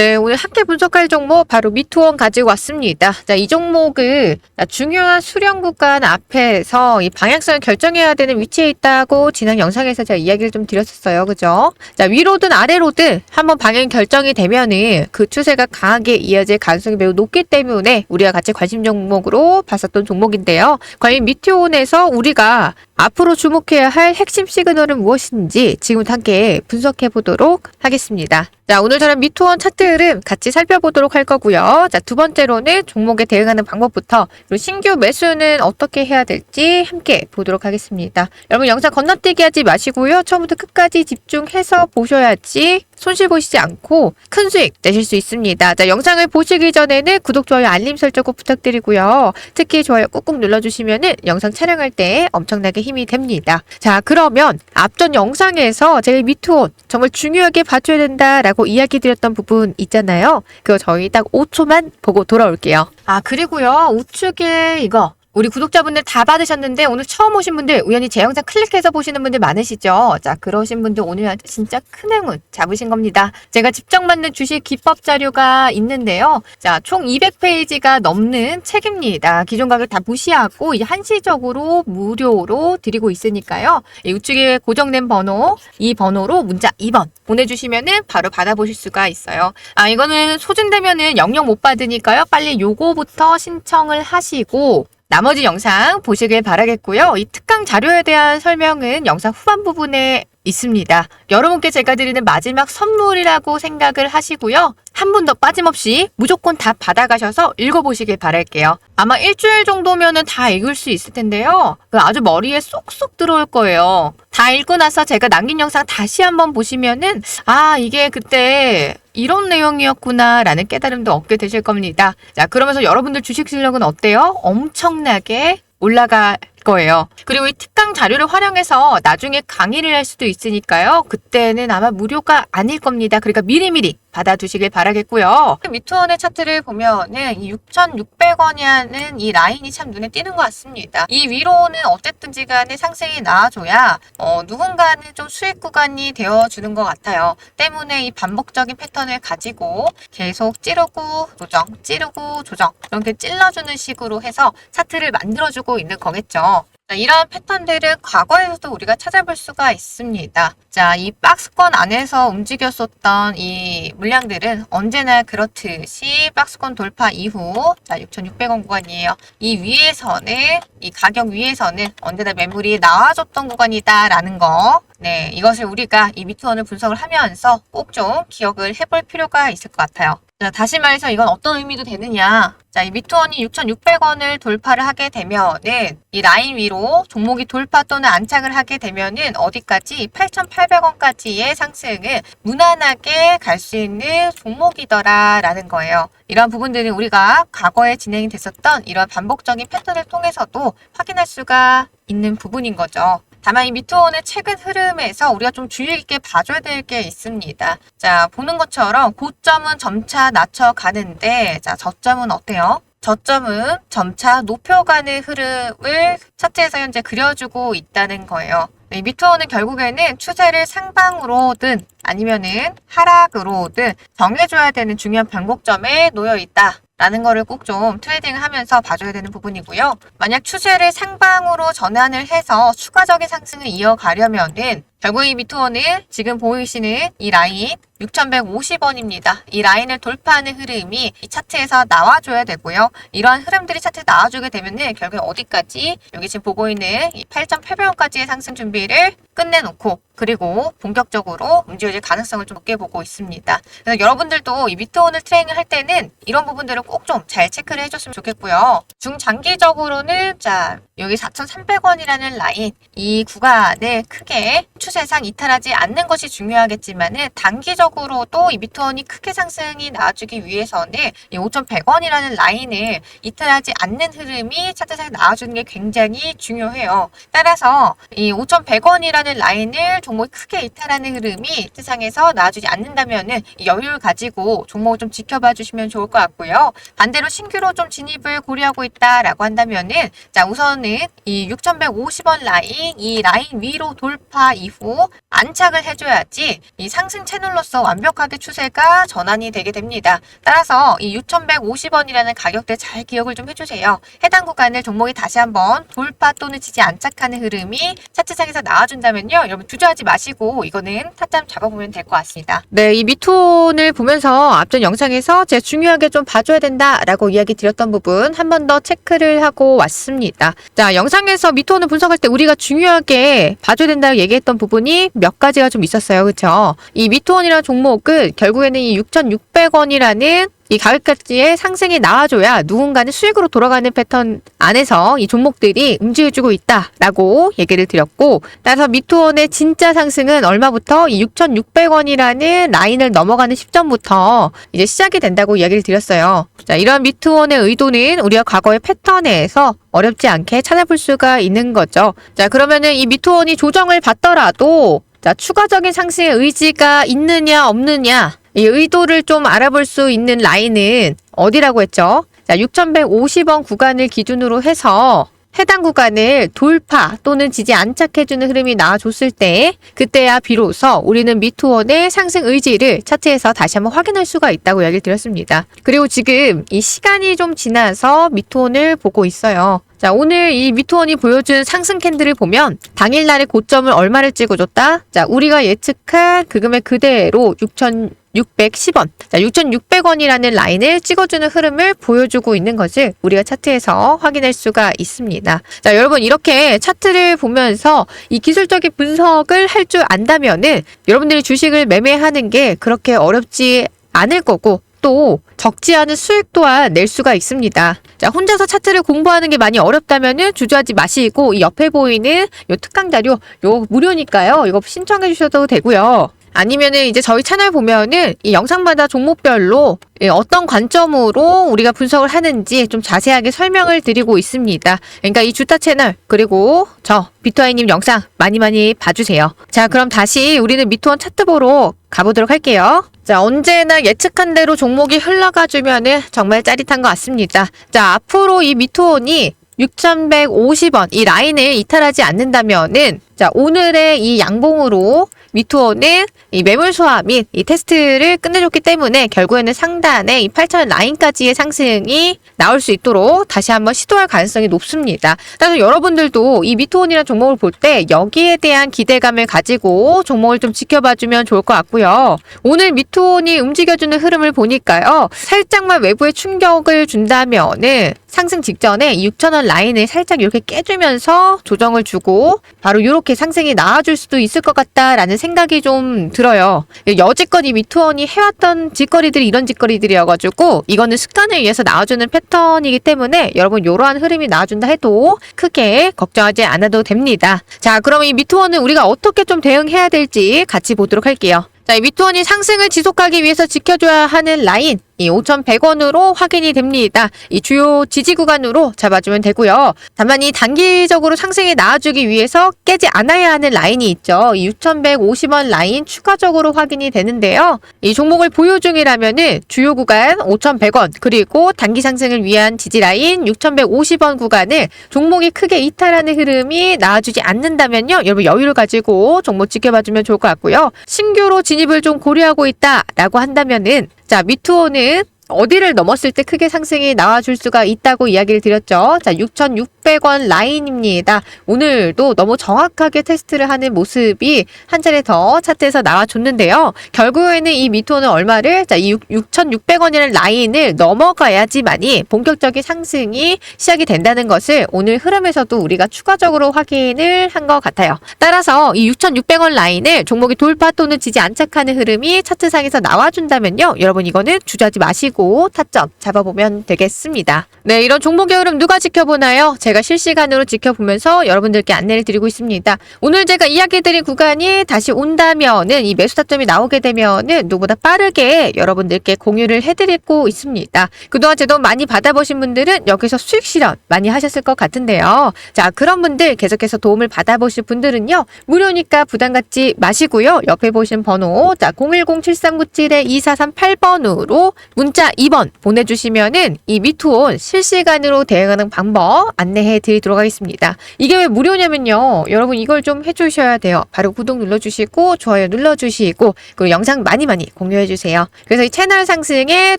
네, 오늘 함께 분석할 종목 바로 미투원 가지고 왔습니다. 자, 이 종목은 자, 중요한 수령 구간 앞에서 이 방향성을 결정해야 되는 위치에 있다고 지난 영상에서 제가 이야기를 좀 드렸었어요. 그죠? 자, 위로든 아래로든 한번 방향 결정이 되면은 그 추세가 강하게 이어질 가능성이 매우 높기 때문에 우리가 같이 관심 종목으로 봤었던 종목인데요. 과연 미투원에서 우리가 앞으로 주목해야 할 핵심 시그널은 무엇인지 지금부터 함께 분석해 보도록 하겠습니다. 자, 오늘처럼 미투원 차트 흐름 같이 살펴보도록 할 거고요. 자, 두 번째로는 종목에 대응하는 방법부터 그리고 신규 매수는 어떻게 해야 될지 함께 보도록 하겠습니다. 여러분 영상 건너뛰기 하지 마시고요. 처음부터 끝까지 집중해서 보셔야지 손실 보시지 않고 큰 수익 내실 수 있습니다. 자, 영상을 보시기 전에는 구독, 좋아요, 알림 설정 꼭 부탁드리고요. 특히 좋아요 꾹꾹 눌러주시면은 영상 촬영할 때 엄청나게 힘이 됩니다. 자, 그러면 앞전 영상에서 제가 미투온 정말 중요하게 봐줘야 된다라고 이야기 드렸던 부분 있잖아요. 그거 저희 딱 5초만 보고 돌아올게요. 아, 그리고요. 우측에 이거 우리 구독자분들 다 받으셨는데 오늘 처음 오신 분들 우연히 제 영상 클릭해서 보시는 분들 많으시죠? 자 그러신 분들 오늘 진짜 큰 행운 잡으신 겁니다. 제가 직접 만든 주식 기법 자료가 있는데요. 자총 200페이지가 넘는 책입니다. 기존 가격 다 무시하고 이제 한시적으로 무료로 드리고 있으니까요. 이 우측에 고정된 번호 이 번호로 문자 2번 보내주시면은 바로 받아보실 수가 있어요. 아 이거는 소진되면은 영영 못 받으니까요. 빨리 요거부터 신청을 하시고 나머지 영상 보시길 바라겠고요. 이 특강 자료에 대한 설명은 영상 후반 부분에 있습니다. 여러분께 제가 드리는 마지막 선물이라고 생각을 하시고요. 한 분 더 빠짐없이 무조건 다 받아가셔서 읽어보시길 바랄게요. 아마 일주일 정도면은 다 읽을 수 있을 텐데요. 그 아주 머리에 쏙쏙 들어올 거예요. 다 읽고 나서 제가 남긴 영상 다시 한번 보시면은 아 이게 그때 이런 내용이었구나라는 깨달음도 얻게 되실 겁니다. 자 그러면서 여러분들 주식 실력은 어때요? 엄청나게 올라갈 거예요. 그리고 이 특강 자료를 활용해서 나중에 강의를 할 수도 있으니까요. 그때는 아마 무료가 아닐 겁니다. 그러니까 미리미리 받아두시길 바라겠고요. 미투원의 차트를 보면은 이 6,600원이라는 이 라인이 참 눈에 띄는 것 같습니다. 이 위로는 어쨌든지 간에 상승이 나와줘야 어, 누군가는 좀 수익 구간이 되어주는 것 같아요. 때문에 이 반복적인 패턴을 가지고 계속 찌르고 조정, 찌르고 조정 이렇게 찔러주는 식으로 해서 차트를 만들어주고 있는 거겠죠. 자, 이런 패턴들은 과거에서도 우리가 찾아볼 수가 있습니다. 자, 이 박스권 안에서 움직였었던 이 물량들은 언제나 그렇듯이 박스권 돌파 이후, 자, 6,600원 구간이에요. 이 위에서는, 이 가격 위에서는 언제나 매물이 나와줬던 구간이다라는 거. 네, 이것을 우리가 이 미투원을 분석을 하면서 꼭 좀 기억을 해볼 필요가 있을 것 같아요. 자, 다시 말해서 이건 어떤 의미도 되느냐. 자, 이 미투원이 6,600원을 돌파를 하게 되면은 이 라인 위로 종목이 돌파 또는 안착을 하게 되면은 어디까지 8,800원까지의 상승을 무난하게 갈 수 있는 종목이더라라는 거예요. 이런 부분들은 우리가 과거에 진행이 됐었던 이런 반복적인 패턴을 통해서도 확인할 수가 있는 부분인 거죠. 다만 이 미투온의 최근 흐름에서 우리가 좀 주의 깊게 봐줘야 될 게 있습니다. 자, 보는 것처럼 고점은 점차 낮춰가는데, 자, 저점은 어때요? 저점은 점차 높여가는 흐름을 차트에서 현재 그려주고 있다는 거예요. 이 미투온은 결국에는 추세를 상방으로든 아니면은 하락으로든 정해줘야 되는 중요한 변곡점에 놓여 있다. 라는 거를 꼭 좀 트레이딩을 하면서 봐줘야 되는 부분이고요. 만약 추세를 상방으로 전환을 해서 추가적인 상승을 이어가려면은 결국 이 미투원은 지금 보이시는 이 라인 6,150원입니다. 이 라인을 돌파하는 흐름이 이 차트에서 나와줘야 되고요. 이러한 흐름들이 차트에 나와주게 되면은 결국 어디까지 여기 지금 보고 있는 이 8,800원까지의 상승 준비를 끝내놓고 그리고 본격적으로 움직여질 가능성을 좀 높게 보고 있습니다. 그래서 여러분들도 이 미트온을 트레이닝 할 때는 이런 부분들을 꼭 좀 잘 체크를 해줬으면 좋겠고요. 중장기적으로는 자 여기 4,300원이라는 라인 이 구간을 크게 추 세상 이탈하지 않는 것이 중요하겠지만은 단기적으로도 이 미트온이 크게 상승이 나와주기 위해서는 이 5,100원이라는 라인을 이탈하지 않는 흐름이 차트상에 나와주는 게 굉장히 중요해요. 따라서 이 5,100원이라는 라인을 종목이 크게 이탈하는 흐름이 시장에서 나와주지 않는다면은 이 여유를 가지고 종목을 좀 지켜봐 주시면 좋을 것 같고요. 반대로 신규로 좀 진입을 고려하고 있다라고 한다면은 자 우선은 이 6,150원 라인 이 라인 위로 돌파 이후 가지고 안착을 해줘야지 이 상승 채널로서 완벽하게 추세가 전환이 되게 됩니다. 따라서 이 6,150원이라는 가격대 잘 기억을 좀 해주세요. 해당 구간을 종목이 다시 한번 돌파 또는 지지 안착하는 흐름이 차트상에서 나와준다면요. 여러분 주저하지 마시고 이거는 타점 잡아보면 될 것 같습니다. 네, 이 미톤을 보면서 앞전 영상에서 제가 중요하게 좀 봐줘야 된다라고 이야기 드렸던 부분 한 번 더 체크를 하고 왔습니다. 자, 영상에서 미톤을 분석할 때 우리가 중요하게 봐줘야 된다고 얘기했던 부분 이 몇 가지가 좀 있었어요. 그쵸? 이 미톤이라는 종목은 결국에는 이 6,600원이라는 이 가격까지의 상승이 나와줘야 누군가는 수익으로 돌아가는 패턴 안에서 이 종목들이 움직여주고 있다라고 얘기를 드렸고 따라서 미투원의 진짜 상승은 얼마부터 이 6,600원이라는 라인을 넘어가는 시점부터 이제 시작이 된다고 이야기를 드렸어요. 자, 이런 미투원의 의도는 우리가 과거의 패턴에서 어렵지 않게 찾아볼 수가 있는 거죠. 자, 그러면은 이 미투원이 조정을 받더라도 자, 추가적인 상승의 의지가 있느냐 없느냐 이 의도를 좀 알아볼 수 있는 라인은 어디라고 했죠? 자, 6,150원 구간을 기준으로 해서 해당 구간을 돌파 또는 지지 안착해주는 흐름이 나와줬을 때 그때야 비로소 우리는 미투원의 상승 의지를 차트에서 다시 한번 확인할 수가 있다고 이야기를 드렸습니다. 그리고 지금 이 시간이 좀 지나서 미투원을 보고 있어요. 자, 오늘 이 미투원이 보여준 상승 캔들을 보면 당일날의 고점을 얼마를 찍어줬다? 자, 우리가 예측한 그 금액 그대로 6천 610원. 자, 6,600원이라는 라인을 찍어주는 흐름을 보여주고 있는 것을 우리가 차트에서 확인할 수가 있습니다. 자, 여러분 이렇게 차트를 보면서 이 기술적인 분석을 할 줄 안다면은 여러분들이 주식을 매매하는 게 그렇게 어렵지 않을 거고 또 적지 않은 수익 또한 낼 수가 있습니다. 자, 혼자서 차트를 공부하는 게 많이 어렵다면은 주저하지 마시고 이 옆에 보이는 요 특강 자료 요 무료니까요. 이거 신청해 주셔도 되고요. 아니면은 이제 저희 채널 보면은 이 영상마다 종목별로 예, 어떤 관점으로 우리가 분석을 하는지 좀 자세하게 설명을 드리고 있습니다. 그러니까 이 주타 채널 그리고 저 비트와이님 영상 많이 많이 봐주세요. 자 그럼 다시 우리는 미투원 차트 보러 가보도록 할게요. 자 언제나 예측한 대로 종목이 흘러가주면은 정말 짜릿한 것 같습니다. 자 앞으로 이 미투원이 6,150원 이 라인을 이탈하지 않는다면은 자 오늘의 이 양봉으로 미투어는 이 매물 소화 및 이 테스트를 끝내줬기 때문에 결국에는 상단에 이 8,000 라인까지의 상승이 나올 수 있도록 다시 한번 시도할 가능성이 높습니다. 따라서 여러분들도 이 미투온이라는 종목을 볼 때 여기에 대한 기대감을 가지고 종목을 좀 지켜봐주면 좋을 것 같고요. 오늘 미투온이 움직여주는 흐름을 보니까요. 살짝만 외부에 충격을 준다면은 상승 직전에 6,000원 라인을 살짝 이렇게 깨주면서 조정을 주고 바로 이렇게 상승이 나와줄 수도 있을 것 같다라는 생각이 좀 들어요. 여지껏 이 미투원이 해왔던 짓거리들이 이런 짓거리들이어가지고 이거는 습관에 의해서 나와주는 패턴이기 때문에 여러분 이러한 흐름이 나와준다 해도 크게 걱정하지 않아도 됩니다. 자 그럼 이 미투원은 우리가 어떻게 좀 대응해야 될지 같이 보도록 할게요. 자, 이 미투원이 상승을 지속하기 위해서 지켜줘야 하는 라인 이 5,100원으로 확인이 됩니다. 이 주요 지지 구간으로 잡아주면 되고요. 다만 이 단기적으로 상승이 나와주기 위해서 깨지 않아야 하는 라인이 있죠. 이 6,150원 라인 추가적으로 확인이 되는데요. 이 종목을 보유 중이라면은 주요 구간 5,100원 그리고 단기 상승을 위한 지지 라인 6,150원 구간을 종목이 크게 이탈하는 흐름이 나와주지 않는다면요. 여러분 여유를 가지고 종목 지켜봐주면 좋을 것 같고요. 신규로 진입을 좀 고려하고 있다라고 한다면은 자, 미투어는 어디를 넘었을 때 크게 상승이 나와줄 수가 있다고 이야기를 드렸죠. 자, 6,600원 라인입니다. 오늘도 너무 정확하게 테스트를 하는 모습이 한 차례 더 차트에서 나와줬는데요. 결국에는 이 미토는 얼마를, 자, 이 6,600원이라는 라인을 넘어가야지만이 본격적인 상승이 시작이 된다는 것을 오늘 흐름에서도 우리가 추가적으로 확인을 한 것 같아요. 따라서 이 6,600원 라인을 종목이 돌파 또는 지지 안착하는 흐름이 차트상에서 나와준다면요. 여러분 이거는 주저하지 마시고 타점 잡아보면 되겠습니다. 네, 이런 종목의 흐름 누가 지켜보나요? 제가 실시간으로 지켜보면서 여러분들께 안내를 드리고 있습니다. 오늘 제가 이야기드린 구간이 다시 온다면은 이 매수 타점이 나오게 되면은 누구보다 빠르게 여러분들께 공유를 해드리고 있습니다. 그동안 제 돈 많이 받아보신 분들은 여기서 수익 실현 많이 하셨을 것 같은데요. 자, 그런 분들 계속해서 도움을 받아보실 분들은요. 무료니까 부담 갖지 마시고요. 옆에 보신 번호 자 010-7397-2438번으로 문자 2번 보내주시면은 이 미투온 실시간으로 대응하는 방법 안내 안내해 드리도록 하겠습니다. 이게 왜 무료냐면요. 여러분 이걸 좀 해주셔야 돼요. 바로 구독 눌러주시고 좋아요 눌러주시고 그리고 영상 많이 많이 공유해주세요. 그래서 이 채널 상승에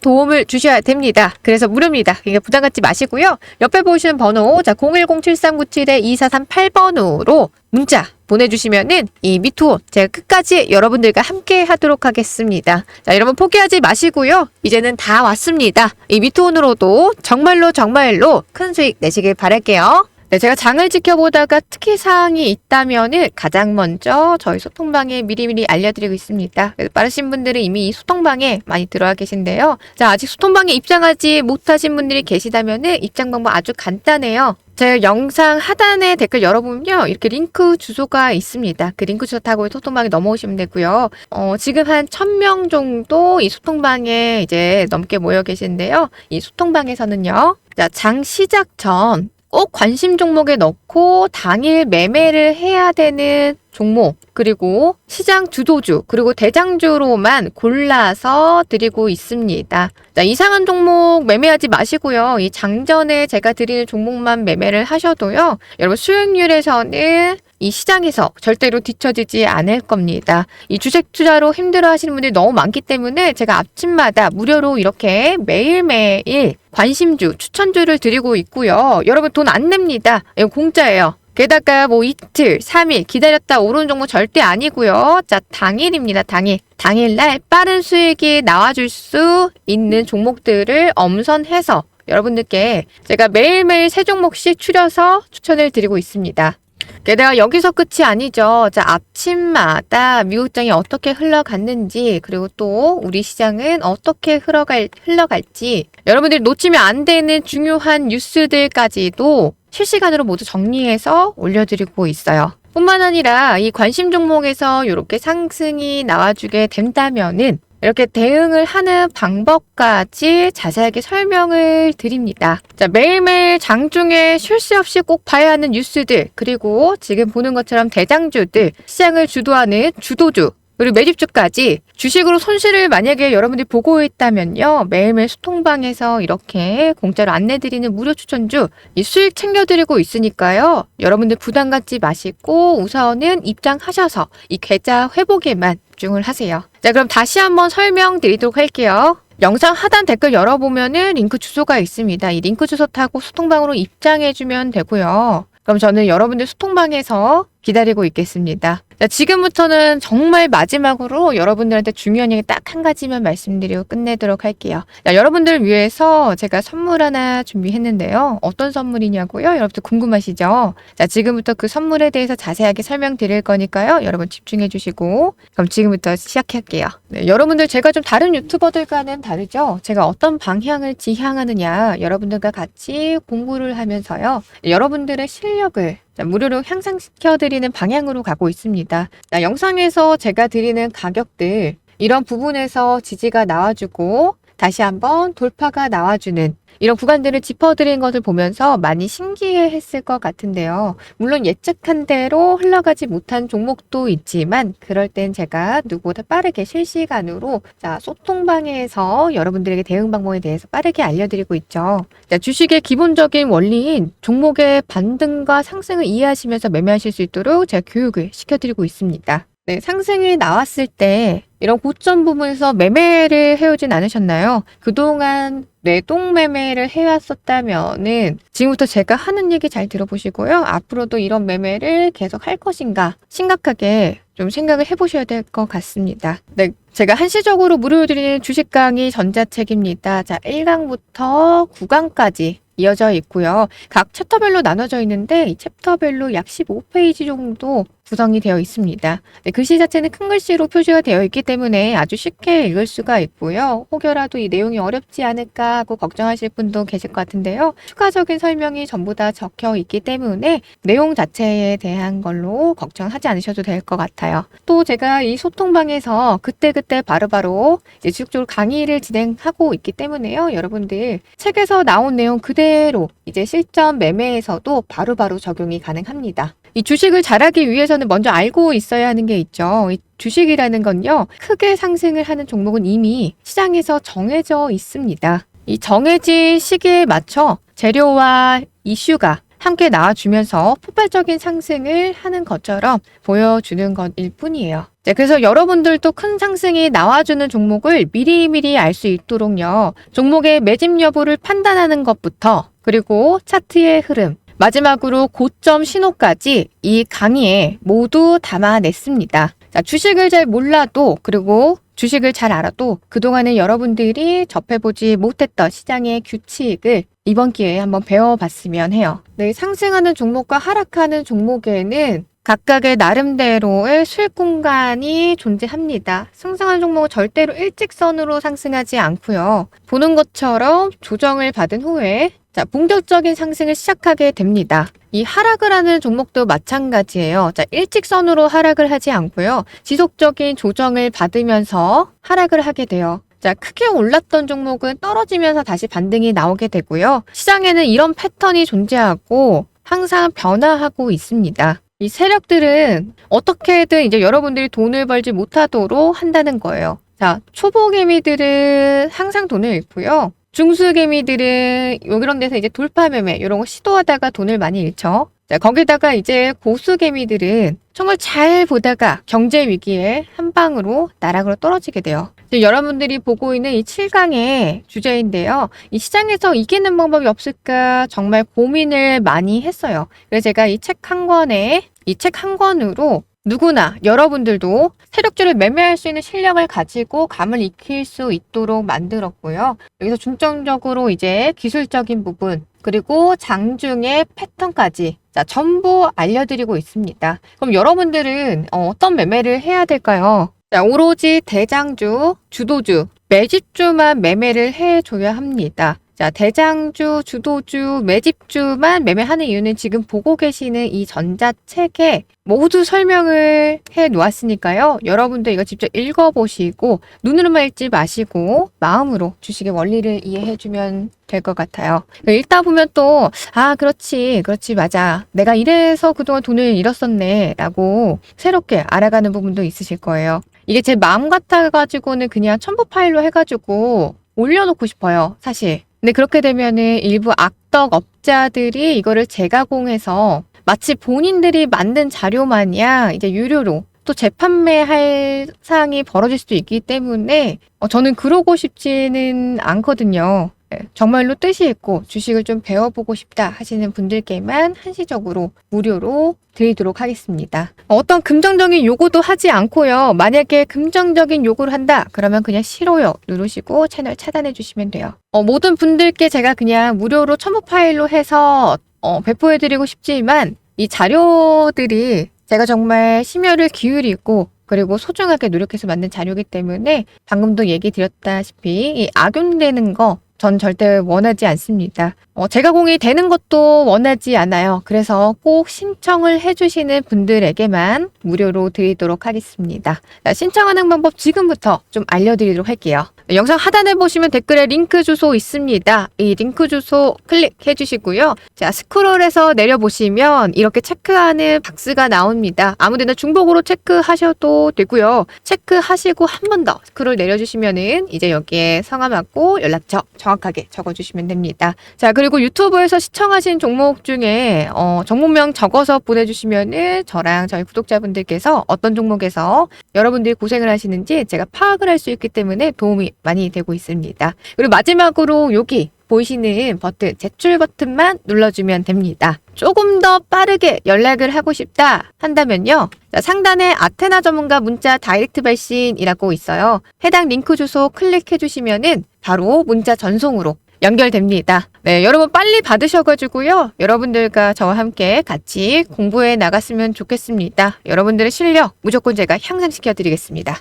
도움을 주셔야 됩니다. 그래서 무료입니다. 그러니까 부담 갖지 마시고요. 옆에 보시는 번호 자 010-7397-2438번으로 문자 보내주시면은 이 미투 제가 끝까지 여러분들과 함께 하도록 하겠습니다. 자, 여러분 포기하지 마시고요. 이제는 다 왔습니다. 이 미투온으로도 정말로 정말로 큰 수익 내시길 바랄게요. 네, 제가 장을 지켜보다가 특히 사항이 있다면은 가장 먼저 저희 소통방에 미리미리 알려드리고 있습니다. 빠르신 분들은 이미 이 소통방에 많이 들어와 계신데요. 자, 아직 소통방에 입장하지 못하신 분들이 계시다면은 입장 방법 아주 간단해요. 제 영상 하단에 댓글 열어보면요. 이렇게 링크 주소가 있습니다. 그 링크 주소 타고 소통방에 넘어오시면 되고요. 어, 지금 한 1000명 정도 이 소통방에 이제 넘게 모여 계신데요. 이 소통방에서는요. 자, 장 시작 전 꼭 관심 종목에 넣고 당일 매매를 해야 되는 종목, 그리고 시장 주도주, 그리고 대장주로만 골라서 드리고 있습니다. 자, 이상한 종목 매매하지 마시고요. 이 장전에 제가 드리는 종목만 매매를 하셔도요. 여러분 수익률에서는 이 시장에서 절대로 뒤처지지 않을 겁니다. 이 주식 투자로 힘들어 하시는 분들이 너무 많기 때문에 제가 아침마다 무료로 이렇게 매일매일 관심주, 추천주를 드리고 있고요. 여러분 돈 안 냅니다. 이거 공짜예요. 게다가 뭐 이틀, 3일 기다렸다 오른 종목 절대 아니고요. 자, 당일입니다. 당일. 당일날 빠른 수익이 나와줄 수 있는 종목들을 엄선해서 여러분들께 제가 매일매일 세 종목씩 추려서 추천을 드리고 있습니다. 게다가 여기서 끝이 아니죠. 자, 아침마다 미국장이 어떻게 흘러갔는지, 그리고 또 우리 시장은 어떻게 흘러갈, 흘러갈지, 여러분들이 놓치면 안 되는 중요한 뉴스들까지도 실시간으로 모두 정리해서 올려드리고 있어요. 뿐만 아니라 이 관심 종목에서 이렇게 상승이 나와주게 된다면은 이렇게 대응을 하는 방법까지 자세하게 설명을 드립니다. 자, 매일매일 장중에 쉴 새 없이 꼭 봐야 하는 뉴스들, 그리고 지금 보는 것처럼 대장주들, 시장을 주도하는 주도주, 그리고 매집 주까지 주식으로 손실을 만약에 여러분들이 보고 있다면요. 매일매일 소통방에서 이렇게 공짜로 안내드리는 무료 추천주 이 수익 챙겨드리고 있으니까요. 여러분들 부담 갖지 마시고 우선은 입장하셔서 이 계좌 회복에만 집중을 하세요. 자 그럼 다시 한번 설명드리도록 할게요. 영상 하단 댓글 열어보면은 링크 주소가 있습니다. 이 링크 주소 타고 소통방으로 입장해주면 되고요. 그럼 저는 여러분들 소통방에서 기다리고 있겠습니다. 자, 지금부터는 정말 마지막으로 여러분들한테 중요한 얘기 딱 한 가지만 말씀드리고 끝내도록 할게요. 자, 여러분들을 위해서 제가 선물 하나 준비했는데요. 어떤 선물이냐고요? 여러분들 궁금하시죠? 자, 지금부터 그 선물에 대해서 자세하게 설명드릴 거니까요. 여러분 집중해 주시고 그럼 지금부터 시작할게요. 네, 여러분들 제가 좀 다른 유튜버들과는 다르죠? 제가 어떤 방향을 지향하느냐 여러분들과 같이 공부를 하면서요. 여러분들의 실력을 무료로 향상시켜드리는 방향으로 가고 있습니다. 영상에서 제가 드리는 가격들, 이런 부분에서 지지가 나와주고 다시 한번 돌파가 나와주는 이런 구간들을 짚어드린 것을 보면서 많이 신기해 했을 것 같은데요. 물론 예측한 대로 흘러가지 못한 종목도 있지만 그럴 땐 제가 누구보다 빠르게 실시간으로 자, 소통방에서 여러분들에게 대응 방법에 대해서 빠르게 알려드리고 있죠. 자, 주식의 기본적인 원리인 종목의 반등과 상승을 이해하시면서 매매하실 수 있도록 제가 교육을 시켜드리고 있습니다. 네, 상승이 나왔을 때 이런 고점 부분에서 매매를 해오진 않으셨나요? 그동안 뇌동 매매를 해왔었다면은 지금부터 제가 하는 얘기 잘 들어보시고요. 앞으로도 이런 매매를 계속 할 것인가 심각하게 좀 생각을 해보셔야 될 것 같습니다. 네, 제가 한시적으로 무료로 드리는 주식 강의 전자책입니다. 자, 1강부터 9강까지 이어져 있고요. 각 챕터별로 나눠져 있는데 이 챕터별로 약 15페이지 정도 구성이 되어 있습니다. 네, 글씨 자체는 큰 글씨로 표시가 되어 있기 때문에 아주 쉽게 읽을 수가 있고요. 혹여라도 이 내용이 어렵지 않을까 하고 걱정하실 분도 계실 것 같은데요. 추가적인 설명이 전부 다 적혀 있기 때문에 내용 자체에 대한 걸로 걱정하지 않으셔도 될 것 같아요. 또 제가 이 소통방에서 그때그때 바로바로 이제 지속적으로 강의를 진행하고 있기 때문에요. 여러분들 책에서 나온 내용 그대로 이제 실전 매매에서도 바로바로 바로 적용이 가능합니다. 이 주식을 잘하기 위해서는 먼저 알고 있어야 하는 게 있죠. 이 주식이라는 건요, 크게 상승을 하는 종목은 이미 시장에서 정해져 있습니다. 이 정해진 시기에 맞춰 재료와 이슈가 함께 나와주면서 폭발적인 상승을 하는 것처럼 보여주는 것일 뿐이에요. 네, 그래서 여러분들도 큰 상승이 나와주는 종목을 미리미리 알 수 있도록요. 종목의 매집 여부를 판단하는 것부터 그리고 차트의 흐름, 마지막으로 고점 신호까지 이 강의에 모두 담아냈습니다. 자, 주식을 잘 몰라도 그리고 주식을 잘 알아도 그동안에 여러분들이 접해보지 못했던 시장의 규칙을 이번 기회에 한번 배워봤으면 해요. 네, 상승하는 종목과 하락하는 종목에는 각각의 나름대로의 수익 공간이 존재합니다. 상승하는 종목은 절대로 일직선으로 상승하지 않고요. 보는 것처럼 조정을 받은 후에 자, 본격적인 상승을 시작하게 됩니다. 이 하락을 하는 종목도 마찬가지예요. 자, 일직선으로 하락을 하지 않고요. 지속적인 조정을 받으면서 하락을 하게 돼요. 자, 크게 올랐던 종목은 떨어지면서 다시 반등이 나오게 되고요. 시장에는 이런 패턴이 존재하고 항상 변화하고 있습니다. 이 세력들은 어떻게든 이제 여러분들이 돈을 벌지 못하도록 한다는 거예요. 자, 초보 개미들은 항상 돈을 잃고요. 중수 개미들은 이런 데서 이제 돌파 매매 이런 거 시도하다가 돈을 많이 잃죠. 자, 거기다가 이제 고수 개미들은 정말 잘 보다가 경제 위기에 한 방으로 나락으로 떨어지게 돼요. 여러분들이 보고 있는 이 7강의 주제인데요. 이 시장에서 이기는 방법이 없을까 정말 고민을 많이 했어요. 그래서 제가 이 책 한 권에 이 책 한 권으로 누구나 여러분들도 세력주를 매매할 수 있는 실력을 가지고 감을 익힐 수 있도록 만들었고요. 여기서 중점적으로 이제 기술적인 부분 그리고 장중의 패턴까지 자, 전부 알려드리고 있습니다. 그럼 여러분들은 어, 떤 매매를 해야 될까요? 자, 오로지 대장주, 주도주, 매집주만 매매를 해줘야 합니다. 자, 대장주, 주도주, 매집주만 매매하는 이유는 지금 보고 계시는 이 전자책에 모두 설명을 해 놓았으니까요. 여러분도 이거 직접 읽어보시고 눈으로만 읽지 마시고 마음으로 주식의 원리를 이해해 주면 될 것 같아요. 읽다 보면 또, 아, 그렇지, 그렇지, 맞아. 내가 이래서 그동안 돈을 잃었었네. 라고 새롭게 알아가는 부분도 있으실 거예요. 이게 제 마음 같아가지고는 그냥 첨부 파일로 해가지고 올려놓고 싶어요. 사실. 근데 그렇게 되면은 일부 악덕 업자들이 이거를 재가공해서 마치 본인들이 만든 자료 마냥 이제 유료로 또 재판매할 사항이 벌어질 수도 있기 때문에 어, 저는 그러고 싶지는 않거든요. 예, 정말로 뜻이 있고 주식을 좀 배워보고 싶다 하시는 분들께만 한시적으로 무료로 드리도록 하겠습니다. 어떤 긍정적인 요구도 하지 않고요. 만약에 긍정적인 요구를 한다 그러면 그냥 싫어요 누르시고 채널 차단해 주시면 돼요. 어, 모든 분들께 제가 그냥 무료로 첨부 파일로 해서 어, 배포해드리고 싶지만 이 자료들이 제가 정말 심혈을 기울이고 그리고 소중하게 노력해서 만든 자료이기 때문에 방금도 얘기 드렸다시피 이 악용되는 거 전 절대 원하지 않습니다. 어, 제가 공이 되는 것도 원하지 않아요. 그래서 꼭 신청을 해주시는 분들에게만 무료로 드리도록 하겠습니다. 자, 신청하는 방법 지금부터 좀 알려드리도록 할게요. 네, 영상 하단에 보시면 댓글에 링크 주소 있습니다. 이 링크 주소 클릭해 주시고요. 자, 스크롤해서 내려 보시면 이렇게 체크하는 박스가 나옵니다. 아무 데나 중복으로 체크하셔도 되고요. 체크하시고 한 번 더 스크롤 내려 주시면은 이제 여기에 성함하고 연락처 정확하게 적어 주시면 됩니다. 자, 그리고 유튜브에서 시청하신 종목 중에 어, 종목명 적어서 보내 주시면은 저랑 저희 구독자분들께서 어떤 종목에서 여러분들이 고생을 하시는지 제가 파악을 할 수 있기 때문에 도움이 많이 되고 있습니다. 그리고 마지막으로 여기 보이시는 버튼, 제출 버튼만 눌러주면 됩니다. 조금 더 빠르게 연락을 하고 싶다 한다면요. 자, 상단에 아테나 전문가 문자 다이렉트 발신이라고 있어요. 해당 링크 주소 클릭해 주시면은 바로 문자 전송으로 연결됩니다. 네, 여러분 빨리 받으셔가지고요. 여러분들과 저와 함께 같이 공부해 나갔으면 좋겠습니다. 여러분들의 실력 무조건 제가 향상시켜 드리겠습니다.